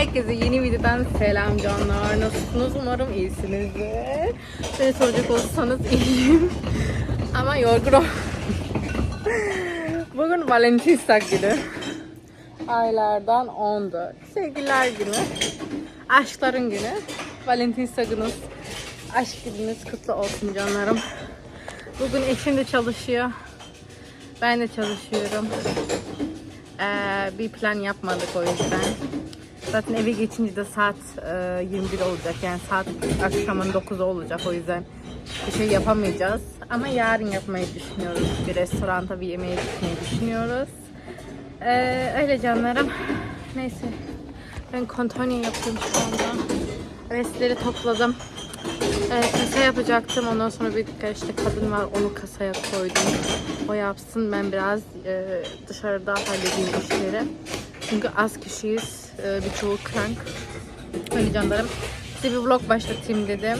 Herkese yeni videodan selam canlar. Nasılsınız? Umarım iyisinizdir. Beni soracak olursanız iyiyim. Ama yorgunum. Bugün Valentinsdag günü. Aylardan 14. Sevgililer günü. Aşkların günü. Valentinsdag'ınız, aşk gününüz kutlu olsun canlarım. Bugün eşim de çalışıyor. Ben de çalışıyorum. Ee, bir plan yapmadık o yüzden. Zaten eve geçince de saat e, 21 olacak. Yani saat akşamın 9'u olacak. O yüzden bir şey yapamayacağız. Ama yarın yapmayı düşünüyoruz. Bir restoranda bir yemeği gitmeyi düşünüyoruz. Ee, öyle canlarım. Neyse. Ben kontonya yapıyorum şu anda. Restleri topladım. Ee, kasa yapacaktım. Ondan sonra bir işte kadın var. Onu kasaya koydum. O yapsın. Ben biraz e, dışarıda halledeyim işleri. Çünkü az kişiyiz. E, birçoğu krank. Öyle canlarım. Size bir vlog başlatayım dedim.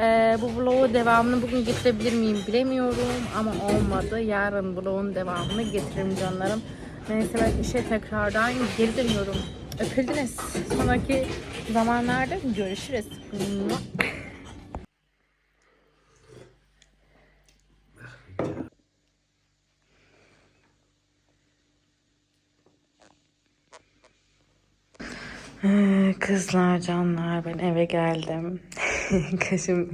Ee, bu vlogu devamını bugün getirebilir miyim bilemiyorum. Ama olmadı. Yarın vlogun devamını getiririm canlarım. Neyse ben işe tekrardan geri dönüyorum. Öpüldünüz. Sonraki zamanlarda görüşürüz. Kızlar, canlar ben eve geldim. Kızım,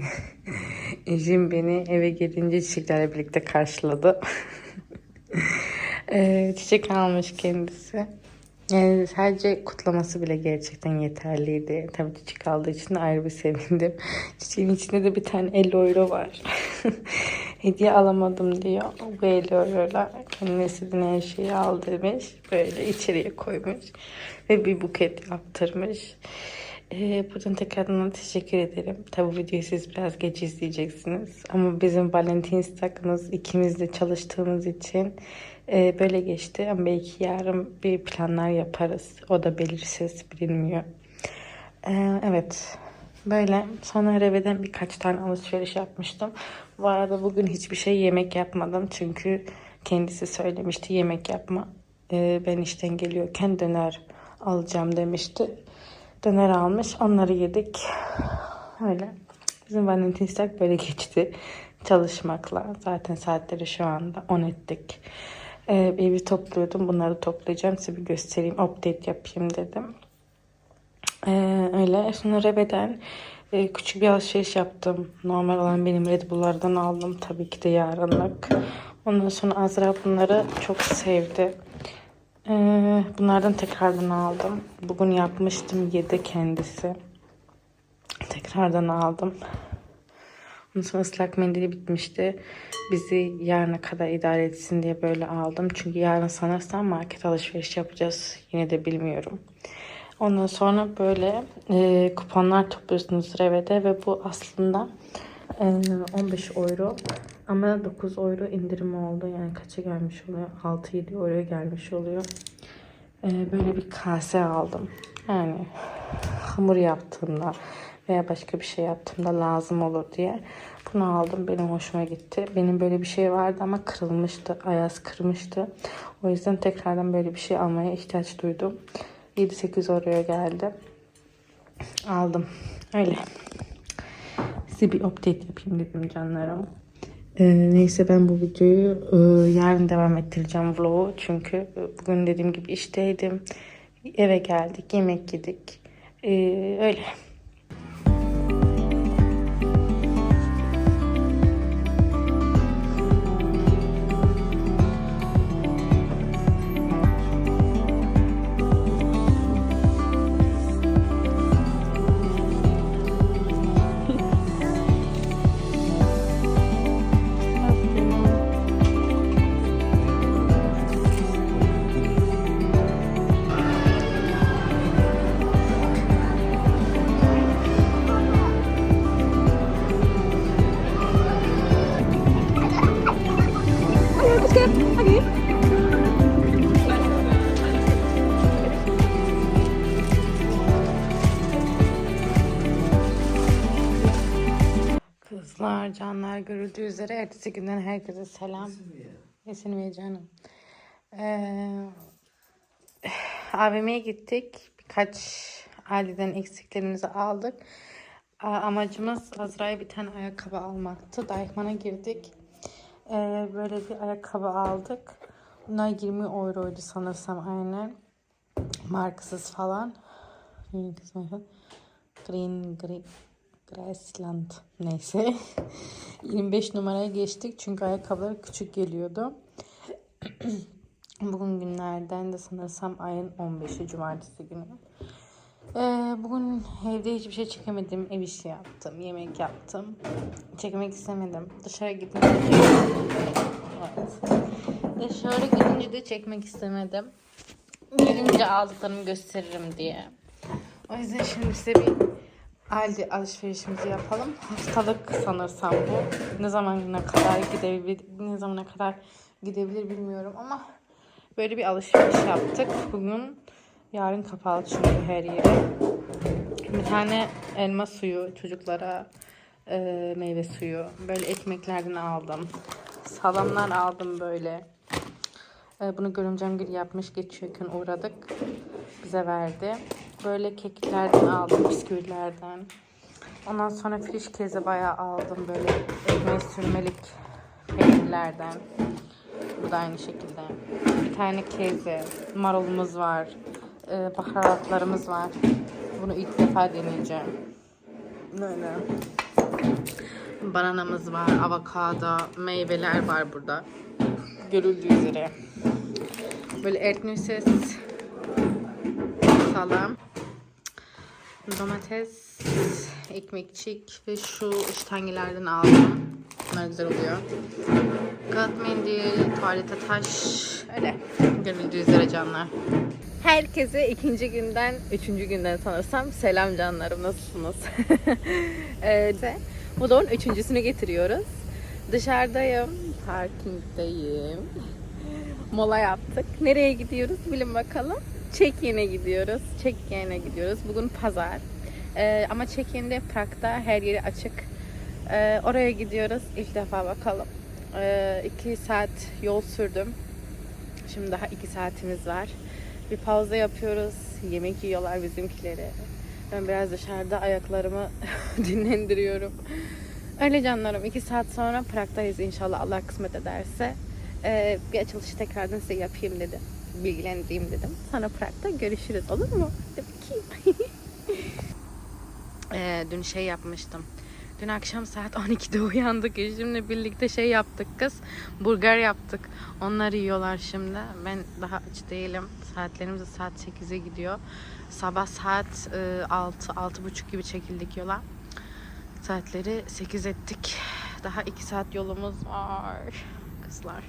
eşim beni eve gelince çiçeklerle birlikte karşıladı. Ee, çiçek almış kendisi. Yani sadece kutlaması bile gerçekten yeterliydi. Tabii çiçek aldığı için de ayrı bir sevindim. Çiçeğin içinde de bir tane 50 euro var. Hediye alamadım diyor. Bu 50 eurolar kendine istediğin her şeyi al demiş. Böyle içeriye koymuş. Ve bir buket yaptırmış. Ee, buradan tekrardan teşekkür ederim. Tabii bu videoyu siz biraz geç izleyeceksiniz. Ama bizim Valentins'takımız ikimiz de çalıştığımız için e, böyle geçti. Ama belki yarın bir planlar yaparız. O da belirsiz bilinmiyor. Ee, evet. Böyle sonra Reve'den birkaç tane alışveriş yapmıştım. Bu arada bugün hiçbir şey yemek yapmadım. Çünkü kendisi söylemişti yemek yapma. Ee, ben işten geliyorken döner alacağım demişti. Döner almış. Onları yedik. Öyle. Bizim Valentins'tak böyle geçti. Çalışmakla. Zaten saatleri şu anda 10 ettik. Ee, evi topluyordum. Bunları toplayacağım. Size bir göstereyim. Update yapayım dedim. Ee, öyle. Sonra Rebe'den e, küçük bir alışveriş yaptım. Normal olan benim Red Bull'lardan aldım. Tabii ki de yarınlık. Ondan sonra Azra bunları çok sevdi. Ee, bunlardan tekrardan aldım. Bugün yapmıştım. Yedi kendisi. Tekrardan aldım. Ondan sonra ıslak mendili bitmişti. Bizi yarına kadar idare etsin diye böyle aldım. Çünkü yarın sanırsam market alışveriş yapacağız. Yine de bilmiyorum. Ondan sonra böyle e, kuponlar topluyorsunuz Reve'de ve bu aslında e, 15 euro ama 9 euro indirim oldu. Yani kaça gelmiş oluyor? 6-7 euroya gelmiş oluyor. E, böyle bir kase aldım. Yani hamur yaptığımda veya başka bir şey yaptığımda lazım olur diye bunu aldım. Benim hoşuma gitti. Benim böyle bir şey vardı ama kırılmıştı. Ayaz kırmıştı. O yüzden tekrardan böyle bir şey almaya ihtiyaç duydum. 7-8 euroya geldi. Aldım. Öyle. Size bir update yapayım dedim canlarım. Ee, neyse ben bu videoyu e, yarın devam ettireceğim vlogu. Çünkü e, bugün dediğim gibi işteydim. Eve geldik, yemek yedik. Ee, öyle. Kızlar, canlar görüldüğü üzere ertesi günden herkese selam. Nesin ve canım. Ee, AVM'ye gittik. Birkaç Aldi'den eksiklerimizi aldık. Amacımız Azra'ya bir tane ayakkabı almaktı. Daichmann'a girdik. Ee, böyle bir ayakkabı aldık. Bunlar 20 euroydu sanırsam aynen. Markasız falan. Green, green, Graceland. Neyse. 25 numaraya geçtik çünkü ayakkabılar küçük geliyordu. Bugün günlerden de sanırsam ayın 15'i cumartesi günü. Ee, bugün evde hiçbir şey çekemedim. Ev işi yaptım, yemek yaptım. Çekmek istemedim. Dışarı gidince evet. Dışarı gidince de çekmek istemedim. Gelince aldıklarımı gösteririm diye. O yüzden şimdi size bir Aldi alışverişimizi yapalım. Haftalık sanırsam bu. Ne zamana kadar gidebilir, ne zamana kadar gidebilir bilmiyorum ama böyle bir alışveriş yaptık. Bugün yarın kapalı çünkü her yeri. Bir tane elma suyu çocuklara e, meyve suyu. Böyle ekmeklerden aldım. Salamlar aldım böyle. E, bunu görümcem yapmış geçiyorken uğradık. Bize verdi. Böyle keklerden aldım, bisküvilerden. Ondan sonra friş keze bayağı aldım böyle ekmeğe sürmelik peynirlerden. Bu da aynı şekilde. Bir tane keze, marulumuz var. e, baharatlarımız var. Bunu ilk defa deneyeceğim. Böyle. Bananamız var, avokado, meyveler var burada. Görüldüğü üzere. Böyle Erdnüses salam, domates, ekmekçik ve şu iştengelerden aldım. Bunlar güzel oluyor. Kağıt mendil, tuvalete taş, öyle görüldüğü üzere canlar. Herkese ikinci günden, üçüncü günden sanırsam selam canlarım nasılsınız? evet. Motorun üçüncüsünü getiriyoruz. Dışarıdayım, parkingdeyim. Mola yaptık. Nereye gidiyoruz bilin bakalım. Çekyen'e gidiyoruz. Çekyen'e gidiyoruz. Bugün pazar. Ee, ama Çekyen'de Prag'da her yeri açık. Ee, oraya gidiyoruz. İlk defa bakalım. Ee, iki saat yol sürdüm. Şimdi daha iki saatimiz var. Bir pauza yapıyoruz. Yemek yiyorlar bizimkileri. Ben biraz dışarıda ayaklarımı dinlendiriyorum. Öyle canlarım. iki saat sonra Prag'dayız inşallah Allah kısmet ederse. Ee, bir açılışı tekrardan size yapayım dedim. Bilgilendireyim dedim. Sonra Prag'da görüşürüz. Olur mu? Hadi bakayım. Ee, dün şey yapmıştım. Dün akşam saat 12'de uyandık. Eşimle birlikte şey yaptık kız. Burger yaptık. Onları yiyorlar şimdi. Ben daha aç değilim. Saatlerimiz de saat 8'e gidiyor. Sabah saat e, 6 6.30 gibi çekildik yola. Saatleri 8 ettik. Daha 2 saat yolumuz var. Kızlar.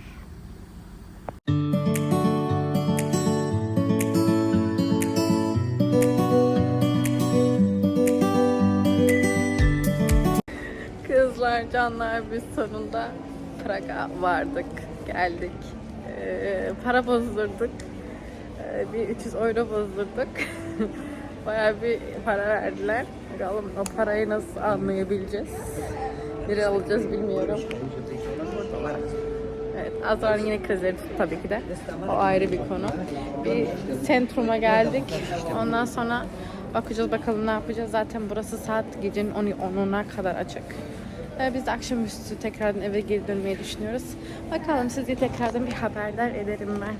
Kızlar, canlar biz sonunda Prag'a vardık, geldik. Ee, para bozdurduk. Ee, bir 300 euro bozdurduk. Bayağı bir para verdiler. Bakalım o parayı nasıl anlayabileceğiz. Nereye alacağız bilmiyorum. Evet, Azra'nın yine krizleri tabii ki de. O ayrı bir konu. Bir sentruma geldik. Ondan sonra bakacağız bakalım ne yapacağız. Zaten burası saat gecenin 10'una kadar açık. Ee, Biz de akşamüstü tekrardan eve geri dönmeyi düşünüyoruz. Bakalım sizi tekrardan bir haberdar ederim ben.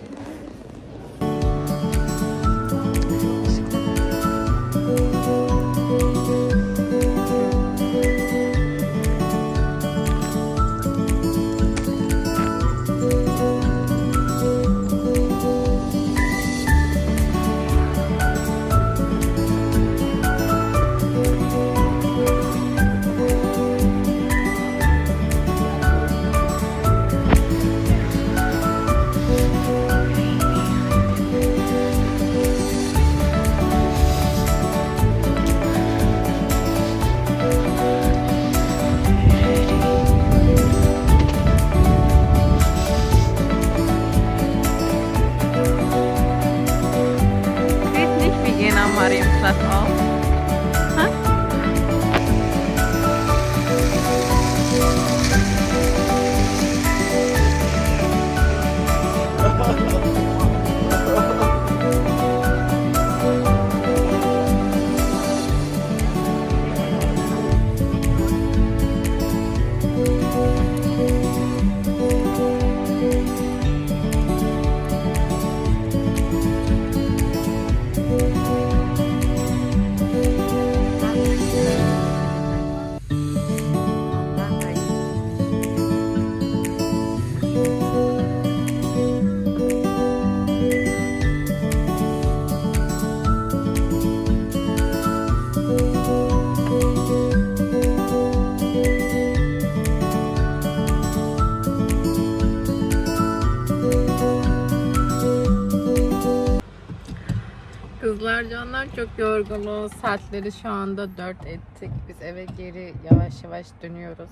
Merhabalar canlar çok yorgunuz. Saatleri şu anda 4 ettik. Biz eve geri yavaş yavaş dönüyoruz.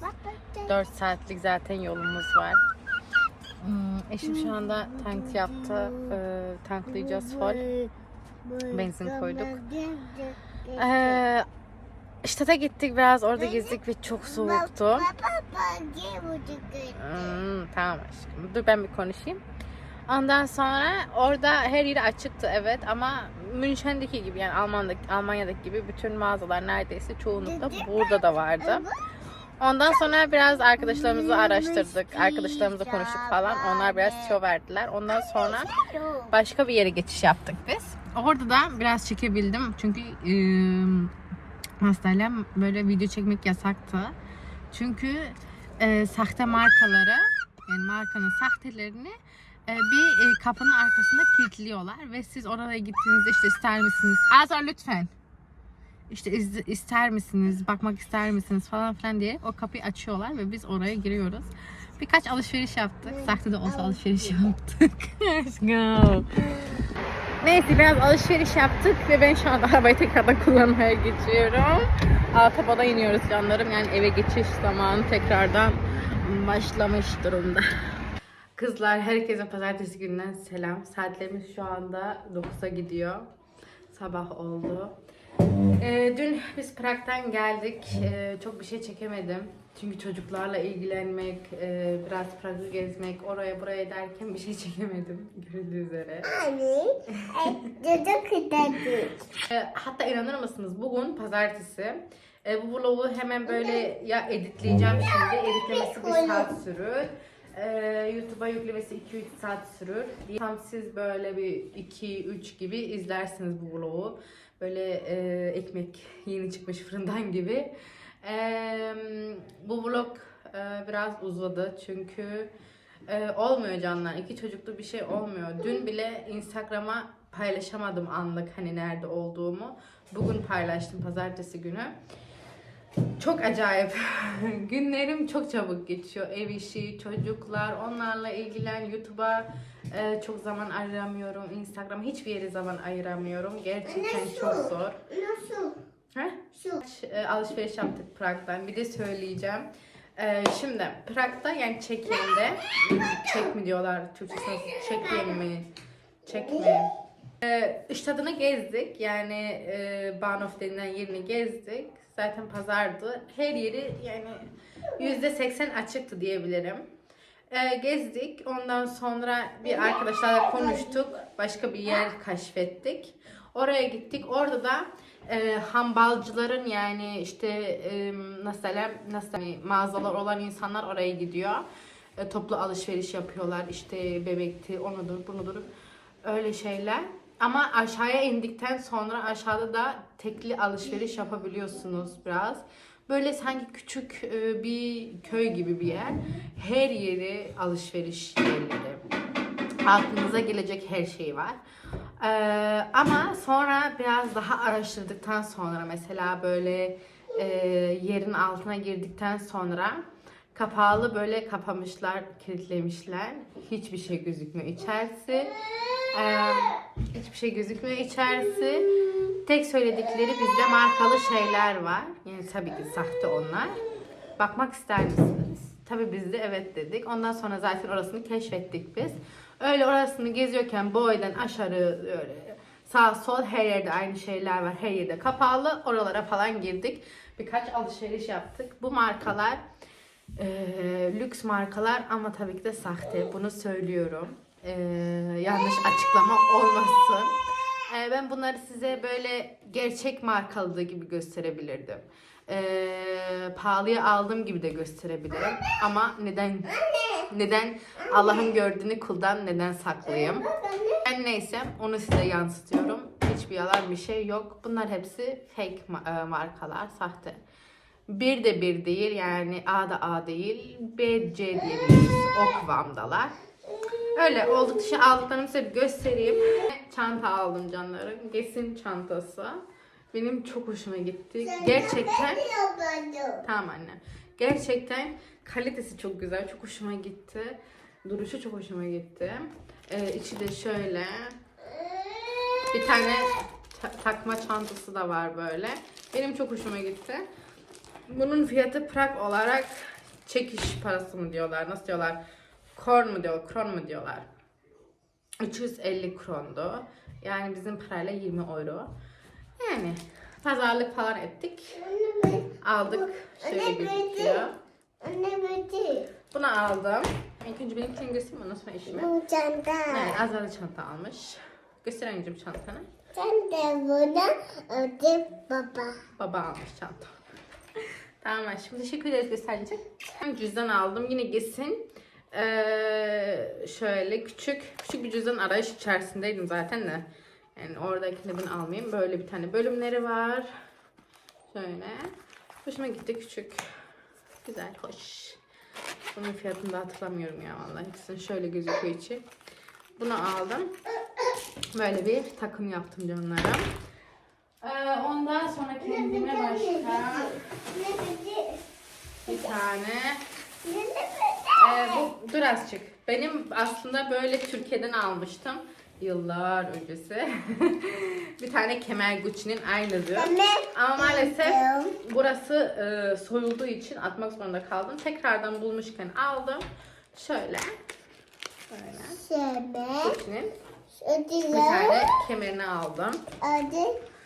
4 saatlik zaten yolumuz var. Hmm, eşim şu anda tank yaptı. Ee, tanklayacağız full. Benzin koyduk. Ee, Ştata gittik biraz orada gezdik ve çok soğuktu. Hmm, tamam aşkım. Dur ben bir konuşayım. Ondan sonra orada her yeri açıktı evet ama Münşen'deki gibi yani Almanya'daki, Almanya'daki gibi bütün mağazalar neredeyse çoğunlukla burada da vardı. Ondan sonra biraz arkadaşlarımızı araştırdık. Arkadaşlarımızla konuştuk falan. Onlar biraz tüyo verdiler. Ondan sonra başka bir yere geçiş yaptık biz. Orada da biraz çekebildim. Çünkü ıı, hastayla böyle video çekmek yasaktı. Çünkü e, sahte markaları yani markanın sahtelerini e, bir e, kapının arkasında kilitliyorlar ve siz oraya gittiğinizde işte ister misiniz? Azar lütfen. İşte iz- ister misiniz, bakmak ister misiniz falan filan diye o kapıyı açıyorlar ve biz oraya giriyoruz. Birkaç alışveriş yaptık. Sahte de olsa alışveriş yaptık. Let's go. Neyse biraz alışveriş yaptık ve ben şu anda arabayı tekrardan kullanmaya geçiyorum. Altaba'da iniyoruz canlarım. Yani eve geçiş zamanı tekrardan başlamış durumda. Kızlar herkese pazartesi gününden selam. Saatlerimiz şu anda 9'a gidiyor. Sabah oldu. Ee, dün biz Prag'dan geldik. Ee, çok bir şey çekemedim. Çünkü çocuklarla ilgilenmek, e, biraz Prag'ı gezmek, oraya buraya derken bir şey çekemedim görüldüğü üzere. E, hatta inanır mısınız bugün pazartesi. E, bu vlogu hemen böyle ya editleyeceğim şimdi. Editlemesi bir saat sürür. E, YouTube'a yüklemesi 2-3 saat sürür. Tam siz böyle bir 2-3 gibi izlersiniz bu vlogu. Böyle e, ekmek yeni çıkmış fırından gibi. E, bu vlog e, biraz uzadı çünkü e, olmuyor canlar. İki çocuklu bir şey olmuyor. Dün bile Instagram'a paylaşamadım anlık hani nerede olduğumu. Bugün paylaştım pazartesi günü. Çok acayip. Günlerim çok çabuk geçiyor. Ev işi, çocuklar, onlarla ilgilen, YouTube'a e, çok zaman ayıramıyorum. Instagram'a hiçbir yere zaman ayıramıyorum. Gerçekten çok zor. Heh? E, alışveriş yaptık Prag'dan. Bir de söyleyeceğim. E, şimdi Prag'da yani Çekya'da çek mi diyorlar Türkçesine çek mi? Çek mi? E, İştadını gezdik. Yani e, Bahnhof denilen yerini gezdik. Zaten pazardı. Her yeri yani yüzde seksen açıktı diyebilirim. E, gezdik. Ondan sonra bir arkadaşlarla konuştuk. Başka bir yer keşfettik. Oraya gittik. Orada da e, hambalcıların yani işte e, nasıl nasıl mağazalar olan insanlar oraya gidiyor. E, toplu alışveriş yapıyorlar. İşte bebekti, onudur, bunudur. Öyle şeyler. Ama aşağıya indikten sonra aşağıda da tekli alışveriş yapabiliyorsunuz biraz. Böyle sanki küçük e, bir köy gibi bir yer. Her yeri alışveriş yerleri aklınıza gelecek her şey var. Ee, ama sonra biraz daha araştırdıktan sonra mesela böyle e, yerin altına girdikten sonra kapalı böyle kapamışlar, kilitlemişler. Hiçbir şey gözükmüyor içerisi. Ee, hiçbir şey gözükmüyor içerisi. Tek söyledikleri bizde markalı şeyler var. Yani tabii ki sahte onlar. Bakmak ister misiniz? Tabii biz de evet dedik. Ondan sonra zaten orasını keşfettik biz. Öyle orasını geziyorken boydan aşağı öyle sağ sol her yerde aynı şeyler var. Her yerde kapalı. Oralara falan girdik. Birkaç alışveriş yaptık. Bu markalar e, lüks markalar ama tabii ki de sahte. Bunu söylüyorum. E, yanlış açıklama olmasın. E, ben bunları size böyle gerçek markalı gibi gösterebilirdim. E, pahalıya aldığım gibi de gösterebilirim. Ama neden neden Allah'ın gördüğünü kuldan neden saklayayım? Ben neysem onu size yansıtıyorum. Hiçbir yalan bir şey yok. Bunlar hepsi fake e, markalar, sahte. Bir de bir değil yani A da A değil, B, C diyebiliriz. O kıvamdalar. Öyle olduk dışı aldıklarımı size bir göstereyim. Çanta aldım canlarım. Gesin çantası. Benim çok hoşuma gitti. Gerçekten Tamam anne. Gerçekten kalitesi çok güzel. Çok hoşuma gitti. Duruşu çok hoşuma gitti. Ee, içi de şöyle. Bir tane ta- takma çantası da var böyle. Benim çok hoşuma gitti. Bunun fiyatı Prag olarak çekiş parası mı diyorlar? Nasıl diyorlar? Korn mu diyor? Kron mu diyorlar? 350 krondu. Yani bizim parayla 20 euro. Yani pazarlık falan ettik. Aldık. Şöyle gözüküyor. Bunu aldım. İlk önce benimkini göstereyim ondan sonra. Bu çanta. Evet Azra çanta almış. Göster anneciğim çantanı. De bunu öde baba. Baba almış çanta. tamam şimdi teşekkür ederiz göstericim. Hem cüzdan aldım yine Gesin. Ee, şöyle küçük küçük bir cüzdan arayış içerisindeydim zaten de. Yani oradakini ben almayayım. Böyle bir tane bölümleri var. Şöyle. Hoşuma gitti küçük. Güzel, hoş. Bunun fiyatını da hatırlamıyorum ya vallahi. Hepsinin şöyle gözüküyor içi. Bunu aldım. Böyle bir takım yaptım canlarım. Ee, ondan sonra kendime başka bir tane? Ee, bu dur azıcık. Benim aslında böyle Türkiye'den almıştım yıllar öncesi. bir tane kemer Gucci'nin aynısı. Ama maalesef burası e, soyulduğu için atmak zorunda kaldım. Tekrardan bulmuşken aldım. Şöyle. Böyle. Gucci'nin bir tane kemerini aldım.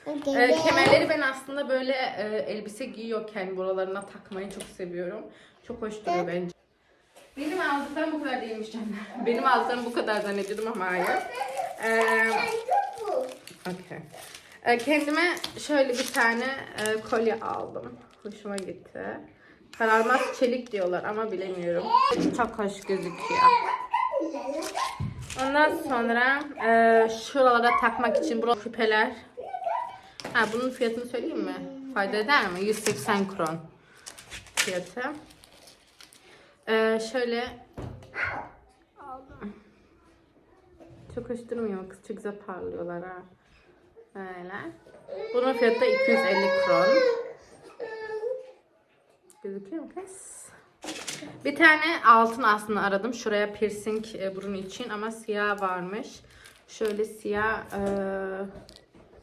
Ee, kemerleri ben aslında böyle e, elbise giyiyorken buralarına takmayı çok seviyorum. Çok hoş duruyor bence. Benim aldıklarım bu kadar değilmiş canım. Benim aldıklarım bu kadar zannediyordum ama hayır. Ee, okay. Ee, kendime şöyle bir tane e, kolye aldım. Hoşuma gitti. Kararmaz çelik diyorlar ama bilemiyorum. Çok hoş gözüküyor. Ondan sonra e, şuralara takmak için bu küpeler. Ha bunun fiyatını söyleyeyim mi? Fayda eder mi? 180 kron fiyatı. E, şöyle. Çok hoş durmuyor mu kız? Çok güzel parlıyorlar ha. Böyle. Bunun fiyatı da 250 kron. Gözüküyor mu kız? Bir tane altın aslında aradım. Şuraya piercing e, burun için ama siyah varmış. Şöyle siyah e,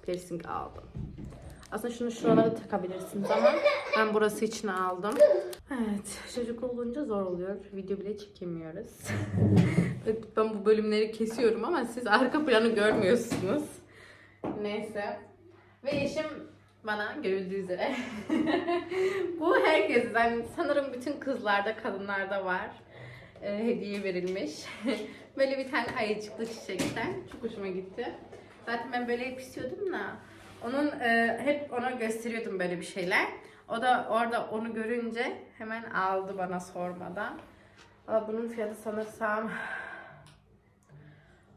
piercing aldım. Aslında şunu şuralara takabilirsiniz ama ben burası için aldım. Evet, çocuk olunca zor oluyor. Video bile çekemiyoruz. Ben bu bölümleri kesiyorum ama siz arka planı görmüyorsunuz. Neyse. Ve eşim bana görüldüğü üzere. Bu herkes, yani sanırım bütün kızlarda, kadınlarda var. Ee, hediye verilmiş. böyle bir tane ayıcıklı çiçekten. Çok hoşuma gitti. Zaten ben böyle hep istiyordum da. Onun e, hep ona gösteriyordum böyle bir şeyler. O da orada onu görünce hemen aldı bana sormadan. Valla bunun fiyatı sanırsam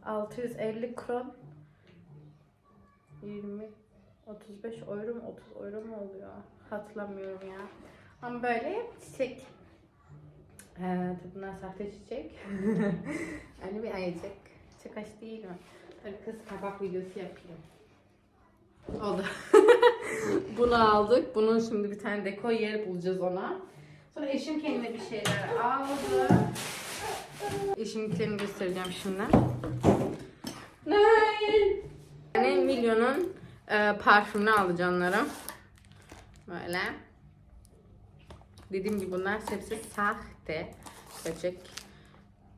650 kron 20 35 euro mu 30 euro mu oluyor? Hatırlamıyorum ya. Ama böyle çiçek. Tabii bunlar sahte çiçek. hani bir ayıcık. Çok hoş değil mi? Hadi kız kabak videosu yapayım. Oldu. Bunu aldık. Bunun şimdi bir tane deko yer bulacağız ona. Sonra eşim kendine bir şeyler aldı. Eşimkilerini göstereceğim şimdi. Hayır. Yani Milyon'un e, parfümünü aldı canlarım. Böyle. Dediğim gibi bunlar hepsi sahte. Gerçek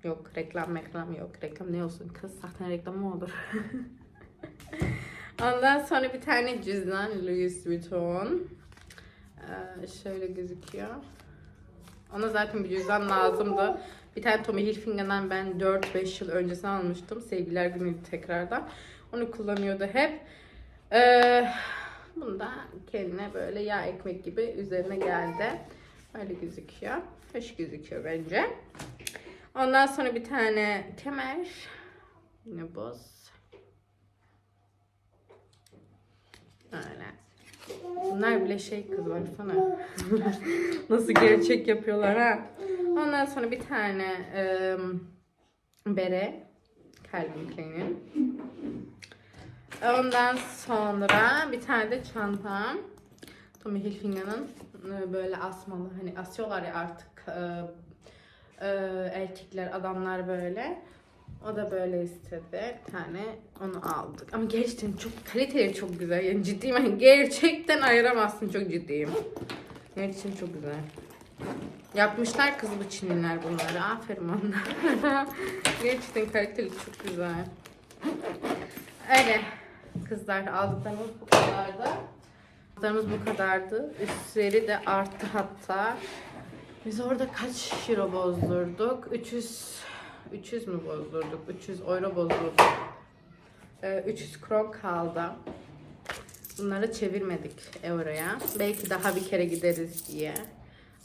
yok. Reklam reklam yok. Reklam ne olsun kız? Sahte reklam mı olur? Ondan sonra bir tane cüzdan Louis Vuitton. Ee, şöyle gözüküyor. Ona zaten bir cüzdan lazımdı. Bir tane Tommy Hilfiger'dan ben 4-5 yıl öncesine almıştım. Sevgiler günüydü tekrardan. Onu kullanıyordu hep. Ee, bunu da kendine böyle yağ ekmek gibi üzerine geldi. Öyle gözüküyor. Hoş gözüküyor bence. Ondan sonra bir tane kemer. Yine boz. Öyle. Bunlar bile şey kız baksana. Nasıl gerçek yapıyorlar ha. Ondan sonra bir tane e, bere. Calvin Klein'in. Ondan sonra bir tane de çantam. Tommy Hilfiger'ın e, böyle asmalı hani asıyorlar ya artık e, e, erkekler adamlar böyle. O da böyle istedi. Bir tane onu aldık. Ama gerçekten çok kaliteli çok güzel. Yani ciddiyim. Yani gerçekten ayıramazsın çok ciddiyim. Gerçekten çok güzel. Yapmışlar kız bu Çinliler bunları. Aferin onlara. gerçekten kaliteli çok güzel. Öyle. Kızlar aldıklarımız bu kadardı. Aldıklarımız bu kadardı. Üstleri de arttı hatta. Biz orada kaç euro bozdurduk? 300 300 mü bozdurduk? 300 euro bozdurduk. Ee, 300 kron kaldı. Bunları çevirmedik euroya. Belki daha bir kere gideriz diye.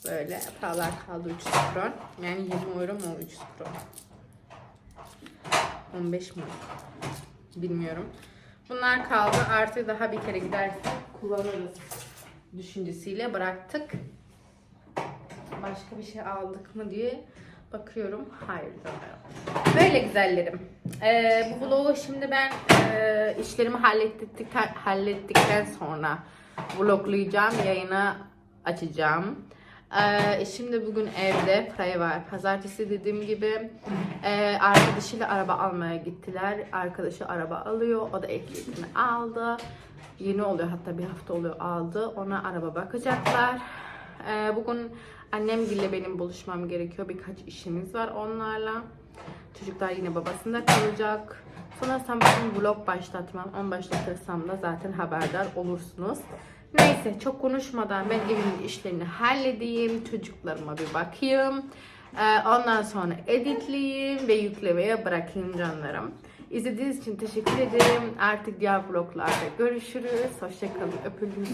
Böyle paralar kaldı 300 kron. Yani 20 euro mu 300 kron? 15 mi? Bilmiyorum. Bunlar kaldı. Artık daha bir kere gidersek kullanırız düşüncesiyle bıraktık. Başka bir şey aldık mı diye bakıyorum. Hayır. Böyle güzellerim. Ee, bu vlogu şimdi ben e, işlerimi hallettikten, hallettikten sonra vloglayacağım. Yayını açacağım. Ee, şimdi bugün evde Praya var. Pazartesi dediğim gibi e, arkadaşıyla araba almaya gittiler. Arkadaşı araba alıyor. O da ehliyetini aldı. Yeni oluyor hatta bir hafta oluyor aldı. Ona araba bakacaklar. Ee, bugün annemle benim buluşmam gerekiyor. Birkaç işimiz var onlarla. Çocuklar yine babasında kalacak. Sonrasında bugün vlog başlatmam. Onu başlatırsam da zaten haberdar olursunuz. Neyse çok konuşmadan ben evimin işlerini halledeyim. Çocuklarıma bir bakayım. Ee, ondan sonra editleyeyim ve yüklemeye bırakayım canlarım. İzlediğiniz için teşekkür ederim. Artık diğer vloglarda görüşürüz. Hoşçakalın. Öpüldünüz.